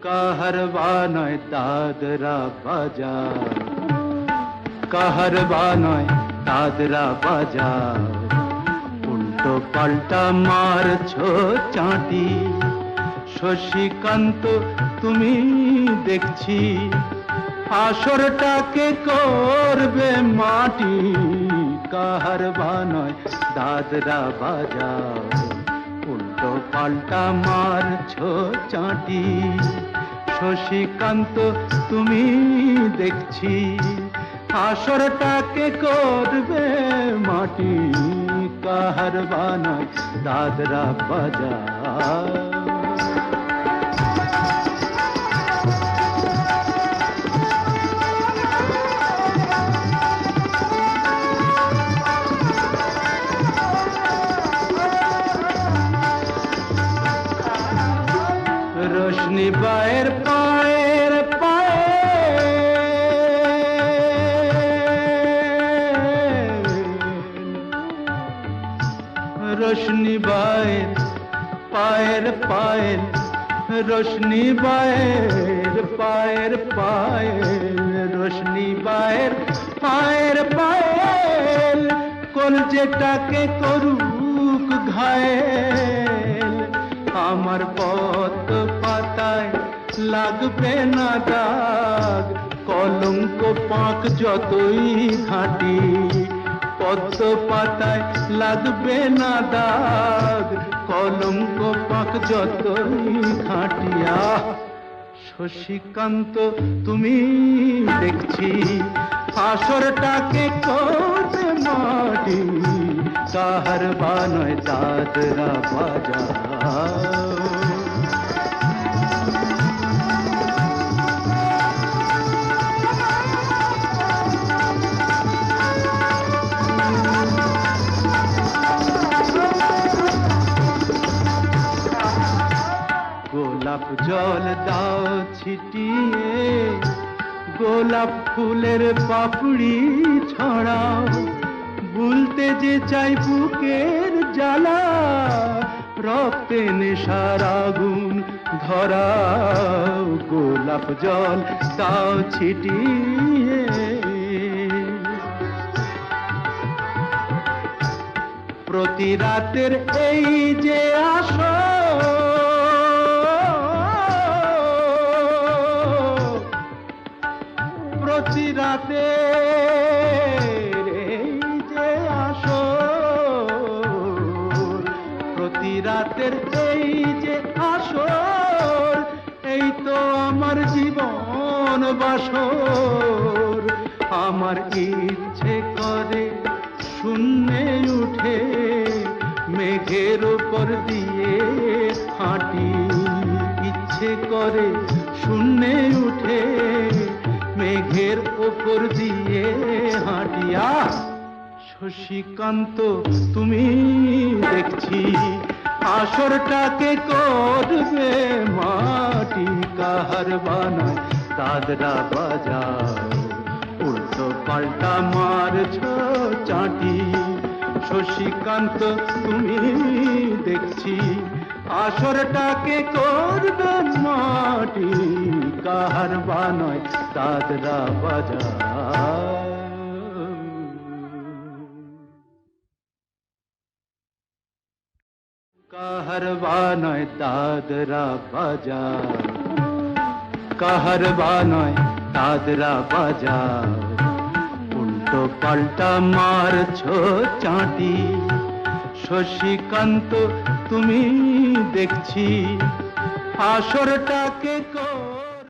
কাহারবা নয় দাদরা বাজার কাহারবা নয় দাদরা বাজার উল্টো পাল্টা মারছো চাঁটি শশীকান্ত, তুমি দেখছি, আসরটাকে করবে মাটি। কাহারবা নয় দাদরা বাজার উল্টো পাল্টা মারছ চাটি। শশীকান্ত তুমি দেখছি আসরটাকে করবে মাটি। কাহার বানায় দাদরা বাজার। রোশনি বায়ের পায়ের পায়ে রোশনি বায়ের পায়ের পায়ের, রোশনি বায়ের, পায়ের পায়ের, রোশনি বায়ের, পায়ের পায়ের। কলজেটাকে করুক ঘায়েল, আমার পাতায় লাগবে না দাগ। কলঙ্ক পাক যতই ঘাটি পদ্ম পাতায় লাগবে না দাগ। কলঙ্ক পাক যতই ঘাটিয়া শশীকান্ত, তুমি দেখছি আসরটাকে করবে মাটি? কাহার বানয় দাদরা বাজার জল দাও ছিটিয়ে, গোলাপ ফুলের পাপড়ি ছড়াও। ভুলতে যে চাই বুকের জ্বালা, রক্তে নেশার আগুন ধরাও। গোলাপ জল তাও ছিটিয়ে। প্রতি রাতের এই যে আসো প্রতি যে আসো প্রতি রাতের এই যে আসো এই তো আমার জীবন বাসর। আমার ইচ্ছে করে শূন্যে উঠে মেঘের উপর দিয়ে হাঁটি। ইচ্ছে করে শূন্যে মেঘের উপর দিয়ে হাঁটিয়া শশীকান্ত, তুমি দেখছি আসরটাকে করবে মাটি কাহার বানায় দাদরা বাজার। উল্টো পাল্টা মারছ চাটি। শশীকান্ত, তুমি দেখছি আসরটাকে করবে মাটি কাহার বানয় দাদরা বাজার কাহার বানয় দাদরা বাজার কাহার বানয় দাদরা বাজার উল্টো পাল্টা মারছো চাঁটি শশীকান্ত, তুমি দেখছি আসরটাকে কর